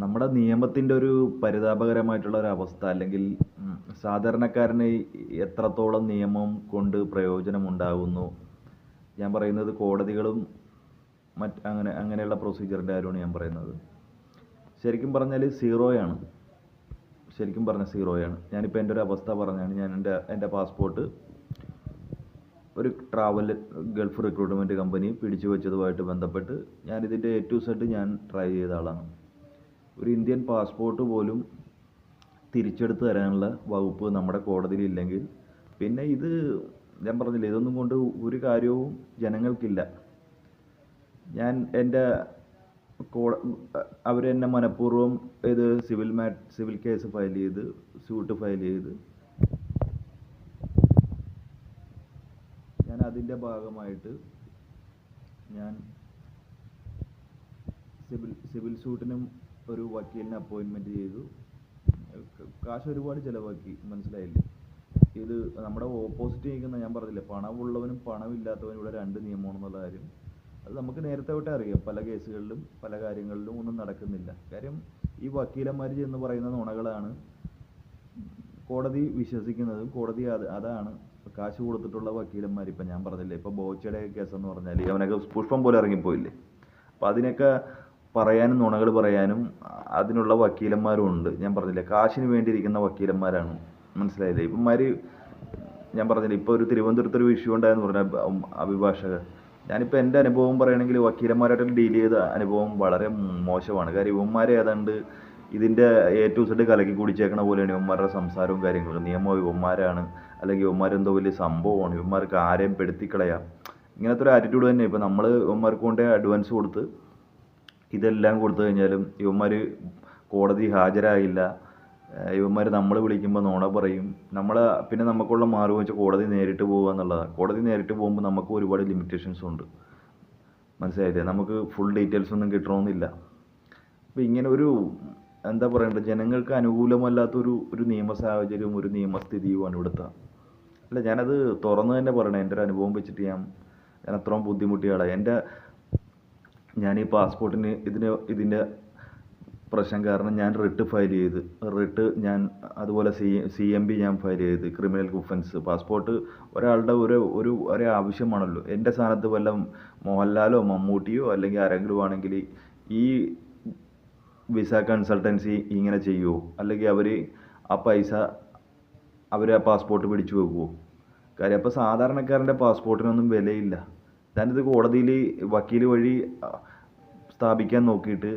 നമ്മുടെ നിയമത്തിന്റെ ഒരു പരിതാപകരമായിട്ടുള്ള ഒരു അവസ്ഥ അല്ലെങ്കിൽ സാധാരണക്കാരന് എത്രത്തോളം നിയമം കൊണ്ട് പ്രയോജനമുണ്ടാകുന്നു? ഞാൻ പറയുന്നത് കോടതികളും മറ്റ് അങ്ങനെ അങ്ങനെയുള്ള പ്രൊസീജിയറിന്റെ കാര്യമാണ് ഞാൻ പറയുന്നത്. ശരിക്കും പറഞ്ഞാൽ സീറോയാണ് ശരിക്കും പറഞ്ഞാൽ സീറോയാണ് ഞാനിപ്പോൾ എന്റെ ഒരു അവസ്ഥ പറഞ്ഞാണ് ഞാൻ എന്റെ എന്റെ പാസ്പോർട്ട് ഒരു ട്രാവൽ ഗൾഫ് റിക്രൂട്ട്മെന്റ് കമ്പനി പിടിച്ചു വെച്ചതുമായിട്ട് ബന്ധപ്പെട്ട് ഞാനിതിന്റെ എ ടു സെഡ് ഞാൻ ട്രൈ ചെയ്ത ആളാണ്. ഒരു ഇന്ത്യൻ പാസ്പോർട്ട് പോലും തിരിച്ചെടുത്ത് തരാനുള്ള വകുപ്പ് നമ്മുടെ കോടതിയിൽ ഇല്ലെങ്കിൽ പിന്നെ ഇത് ഞാൻ പറഞ്ഞില്ല ഇതൊന്നും കൊണ്ട് ഒരു കാര്യവും ജനങ്ങൾക്കില്ല. ഞാൻ എന്റെ എന്നെ മനഃപൂർവം ഇത് സിവിൽ മാ സിവിൽ കേസ് ഫയൽ ചെയ്ത് സ്യൂട്ട് ഫയൽ ചെയ്ത് ഞാൻ അതിന്റെ ഭാഗമായിട്ട് ഞാൻ സിവിൽ സിവിൽ സൂട്ടിനും ഒരു വക്കീലിനെ അപ്പോയിൻമെന്റ് ചെയ്തു. കാശ് ഒരുപാട് ചിലവാക്കി. മനസ്സിലായില്ലേ? ഇത് നമ്മുടെ ഓപ്പോസിറ്റ് നിൽക്കുന്ന ഞാൻ പറഞ്ഞില്ലേ പണമുള്ളവനും പണമില്ലാത്തവനും ഇവിടെ രണ്ട് നിയമമാണെന്നുള്ള കാര്യം. അത് നമുക്ക് നേരത്തെ തൊട്ടേ അറിയാം. പല കേസുകളിലും പല കാര്യങ്ങളിലും ഒന്നും നടക്കുന്നില്ല. കാര്യം ഈ വക്കീലന്മാർ ചെന്ന് പറയുന്ന നുണകളാണ് കോടതി വിശ്വസിക്കുന്നതും കോടതി അത് അതാണ് കാശ് കൊടുത്തിട്ടുള്ള വക്കീലന്മാർ ഇപ്പം ഞാൻ പറഞ്ഞില്ലേ ഇപ്പോൾ ബോച്ചയുടെ കേസെന്ന് പറഞ്ഞാൽ അവനൊക്കെ പുഷ്പം പോലെ ഇറങ്ങിപ്പോയില്ലേ? അപ്പം അതിനൊക്കെ പറയാനും നുണകൾ പറയാനും അതിനുള്ള വക്കീലന്മാരും ഉണ്ട്. ഞാൻ പറഞ്ഞില്ലേ കാശിന് വേണ്ടിയിരിക്കുന്ന വക്കീലന്മാരാണ്. മനസ്സിലായില്ലേ? ഇവന്മാർ ഞാൻ പറഞ്ഞില്ല ഇപ്പോൾ ഒരു തിരുവനന്തപുരത്ത് ഒരു വിഷയം ഉണ്ടായെന്ന് പറഞ്ഞ അഭിഭാഷകർ ഞാനിപ്പോൾ എന്റെ അനുഭവം പറയുകയാണെങ്കിൽ വക്കീലന്മാരായിട്ട് ഡീൽ ചെയ്ത അനുഭവം വളരെ മോശമാണ്. കാര്യം ഇവന്മാർ ഏതാണ്ട് ഇതിന്റെ എ ടു സെഡ് കലക്കി കുടിച്ചേക്കണ പോലെയാണ് ഇവന്മാരുടെ സംസാരവും കാര്യങ്ങളും നിയമം ഇവന്മാരാണ്. അല്ലെങ്കിൽ ഇവന്മാരെന്തോ വലിയ സംഭവമാണ്. ഇവന്മാർക്ക് ആരെയും പെടുത്തിക്കളയാം. ഇങ്ങനത്തെ ഒരു ആറ്റിറ്റ്യൂഡ് തന്നെ. ഇപ്പോൾ നമ്മൾ ഇവന്മാർക്ക് കൊണ്ടേ അഡ്വാൻസ് കൊടുത്ത് ഇതെല്ലാം കൊടുത്തു കഴിഞ്ഞാലും ഇവന്മാർ കോടതി ഹാജരായില്ല. ഇവന്മാർ നമ്മൾ വിളിക്കുമ്പോൾ നോണ പറയും. നമ്മൾ പിന്നെ നമുക്കുള്ള മാർഗം വെച്ചാൽ കോടതി നേരിട്ട് പോകുക എന്നുള്ളതാണ് കോടതി നേരിട്ട് പോകുമ്പോൾ നമുക്ക് ഒരുപാട് ലിമിറ്റേഷൻസ് ഉണ്ട്. മനസ്സിലായില്ലേ? നമുക്ക് ഫുൾ ഡീറ്റെയിൽസ് ഒന്നും കിട്ടണമെന്നില്ല അപ്പോൾ ഇങ്ങനെ ഒരു എന്താ പറയണ്ടത് ജനങ്ങൾക്ക് അനുകൂലമല്ലാത്തൊരു ഒരു നിയമ സാഹചര്യവും ഒരു നിയമസ്ഥിതിയുമാണ് ഇവിടുത്തെ. അല്ല ഞാനത് തുറന്ന് തന്നെ പറയണേ. എന്റെ ഒരു അനുഭവം വെച്ചിട്ട് ഞാൻ ഞാൻ അത്രയും ബുദ്ധിമുട്ടിയാളെ എന്റെ ഞാൻ ഈ പാസ്പോർട്ടിന് ഇതിന് ഇതിന്റെ പ്രശ്നം കാരണം ഞാൻ റിട്ട് ഫയൽ ചെയ്ത്. റിട്ട് ഞാൻ അതുപോലെ സി സി എം ബി ഞാൻ ഫയൽ ചെയ്ത്. ക്രിമിനൽ ഒഫൻസ് പാസ്പോർട്ട് ഒരാളുടെ ഒരു ഒരു ഒരേ ആവശ്യമാണല്ലോ. എന്റെ സ്ഥാനത്ത് വല്ല മോഹൻലാലോ മമ്മൂട്ടിയോ അല്ലെങ്കിൽ ആരെങ്കിലും ആണെങ്കിൽ ഈ വിസ കൺസൾട്ടൻസി ഇങ്ങനെ ചെയ്യുമോ അല്ലെങ്കിൽ അവർ ആ പൈസ അവർ ആ പാസ്പോർട്ട് പിടിച്ചു വെക്കുമോ കാര്യം അപ്പോൾ സാധാരണക്കാരന്റെ പാസ്പോർട്ടിനൊന്നും വിലയില്ല. ഞാനിത് കോടതിയിൽ വക്കീൽ വഴി സ്ഥാപിക്കാൻ നോക്കിയിട്ട്